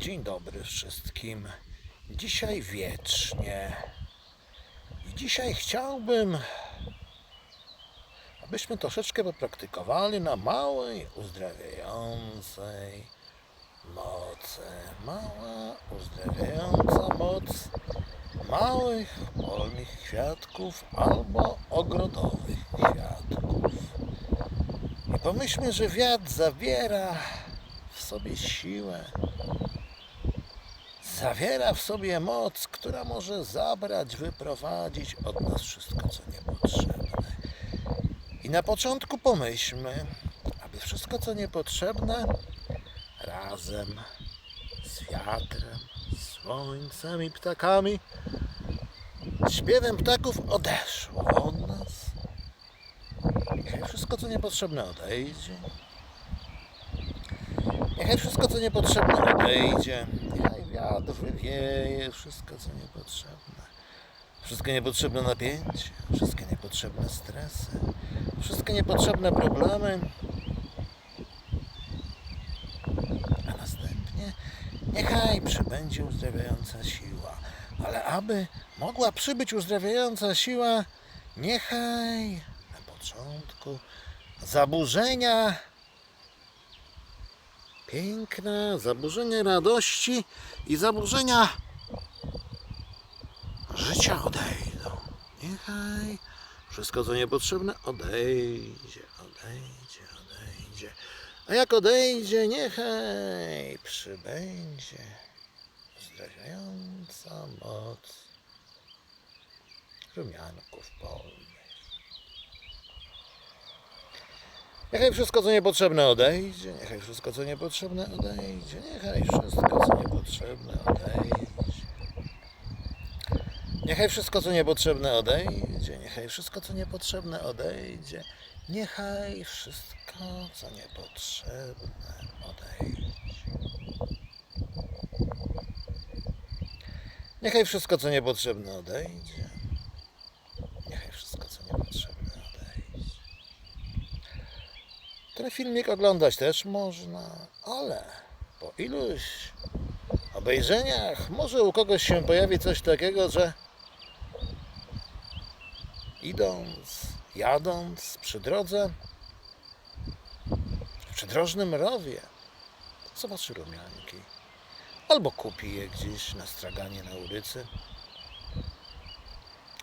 Dzień dobry wszystkim. Dzisiaj wiecznie. I dzisiaj chciałbym, abyśmy troszeczkę popraktykowali na małej, uzdrawiającej mocy. Mała, uzdrawiająca moc małych, polnych kwiatków albo ogrodowych kwiatków. I pomyślmy, że wiatr zawiera w sobie siłę, zawiera w sobie moc, która może zabrać, wyprowadzić od nas wszystko, co niepotrzebne. I na początku pomyślmy, aby wszystko, co niepotrzebne, razem z wiatrem, słońcem i ptakami, śpiewem ptaków odeszło od nas. Niechaj wszystko, co niepotrzebne, odejdzie. Niechaj wszystko, co niepotrzebne, odejdzie. Niechaj wiatr wywieje wszystko, co niepotrzebne. Wszystkie niepotrzebne napięcie, wszystkie niepotrzebne stresy, wszystkie niepotrzebne problemy. A następnie niechaj przybędzie uzdrawiająca siła. Ale aby mogła przybyć uzdrawiająca siła, niechaj na początku zaburzenia piękna, zaburzenia radości i zaburzenia życia odejdą. Niechaj wszystko, co niepotrzebne, odejdzie, odejdzie, odejdzie. A jak odejdzie, niechaj przybędzie uzdrawiająca moc rumianków polnych. Niechaj wszystko, co niepotrzebne, odejdzie. Niechaj wszystko, co niepotrzebne, odejdzie. Niechaj wszystko, co niepotrzebne, odejdzie. Niechaj wszystko, co niepotrzebne, odejdzie. Niechaj wszystko, co niepotrzebne, odejdzie. Niechaj wszystko, co niepotrzebne, odejdzie. Niechaj wszystko, co niepotrzebne, odejdzie. Niechaj wszystko, co niepotrzebne, odejdzie. Ten filmik oglądać też można, ale po iluś obejrzeniach może u kogoś się pojawi coś takiego, że idąc, jadąc przy drodze, w przydrożnym rowie, zobaczy rumianki. Albo kupi je gdzieś na straganie na ulicy,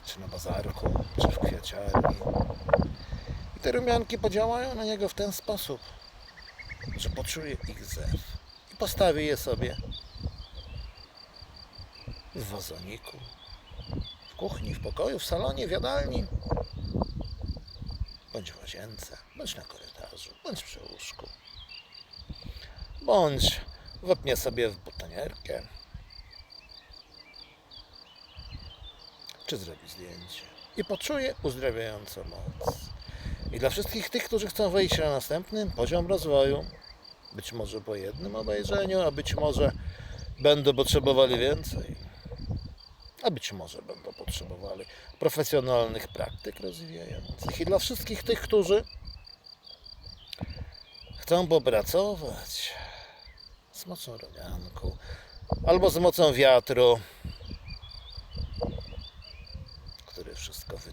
czy na bazarku, czy w kwiaciarni. Te rumianki podziałają na niego w ten sposób, że poczuje ich zew i postawi je sobie w wazoniku, w kuchni, w pokoju, w salonie, w jadalni, bądź w łazience, bądź na korytarzu, bądź przy łóżku, bądź wepnie sobie w butonierkę, czy zrobi zdjęcie. I poczuje uzdrawiającą moc. I dla wszystkich tych, którzy chcą wejść na następny poziom rozwoju, być może po jednym obejrzeniu, a być może będą potrzebowali więcej, a być może będą potrzebowali profesjonalnych praktyk rozwijających. I dla wszystkich tych, którzy chcą popracować z mocą rumianku albo z mocą wiatru,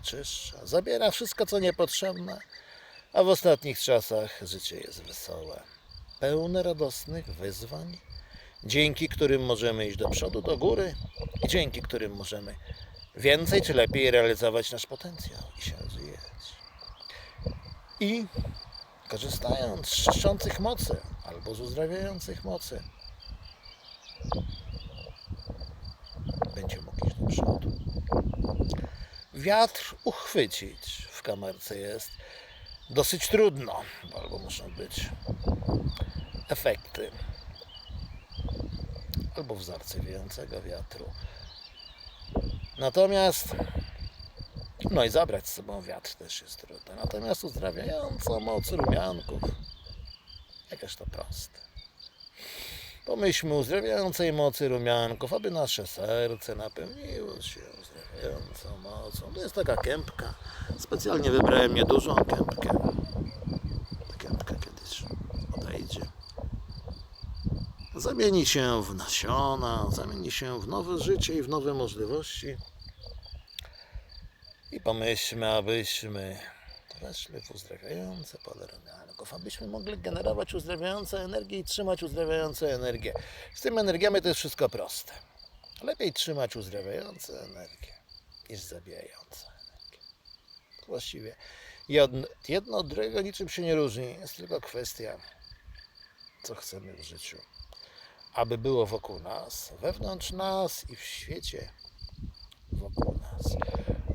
wszystko wyczyszcza, zabiera wszystko, co niepotrzebne, a w ostatnich czasach życie jest wesołe, pełne radosnych wyzwań, dzięki którym możemy iść do przodu, do góry i dzięki którym możemy więcej czy lepiej realizować nasz potencjał i się rozwijać. I korzystając z czyszczących mocy albo z uzdrawiających mocy, będzie mógł iść do przodu. Wiatr uchwycić w kamerce jest dosyć trudno, bo albo muszą być efekty, albo wzorce wiejącego wiatru. Natomiast, no i zabrać z sobą wiatr też jest trudno. Natomiast uzdrawiającą moc rumianków, jakież to proste. Pomyślmy uzdrawiającej mocy rumianków, aby nasze serce napełniło się uzdrawiającą mocą. To jest taka kępka. Specjalnie wybrałem niedużą kępkę. Ta kępka kiedyś odejdzie. zamieni się w nasiona, zamieni się w nowe życie i w nowe możliwości. I pomyślmy, abyśmy weszli w uzdrawiające pole rumianków, abyśmy mogli generować uzdrawiające energię i trzymać uzdrawiające energię. Z tymi energiami to jest wszystko proste. Lepiej trzymać uzdrawiające energię niż zabijające właściwie jedno od drugiego niczym się nie różni. Jest tylko kwestia, co chcemy w życiu. Aby było wokół nas, wewnątrz nas i w świecie wokół nas.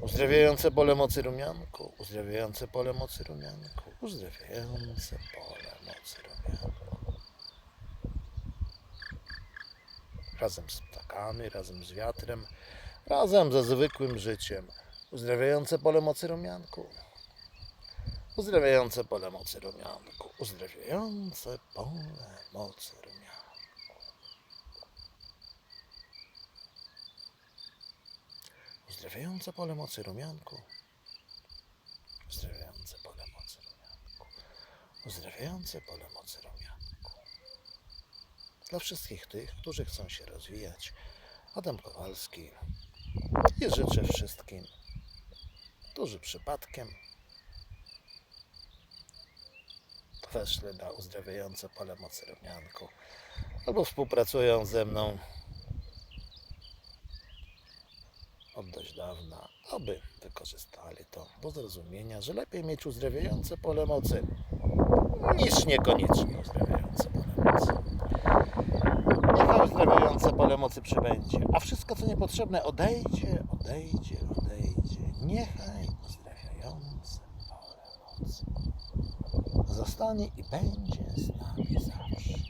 Uzdrawiające pole mocy rumianku, uzdrawiające pole mocy rumianku, uzdrawiające pole mocy rumianku. Razem z ptakami, razem z wiatrem, razem ze zwykłym życiem. Uzdrawiające pole mocy rumianku. Uzdrawiające pole mocy rumianku. Uzdrawiające pole mocy rumianku. Uzdrawiające pole mocy rumianku. Uzdrawiające pole mocy rumianku. Uzdrawiające pole mocy rumianku. Dla wszystkich tych, którzy chcą się rozwijać. Adam Kowalski. I życzę wszystkim, którzy przypadkiem weszli na uzdrawiające pole mocy rumianku albo współpracują ze mną od dość dawna, aby wykorzystali to do zrozumienia, że lepiej mieć uzdrawiające pole mocy niż niekoniecznie uzdrawiające pole mocy. Niechaj uzdrawiające pole mocy przybędzie, a wszystko co niepotrzebne odejdzie, odejdzie, odejdzie. Niechaj uzdrawiające pole mocy zostanie i będzie z nami zawsze.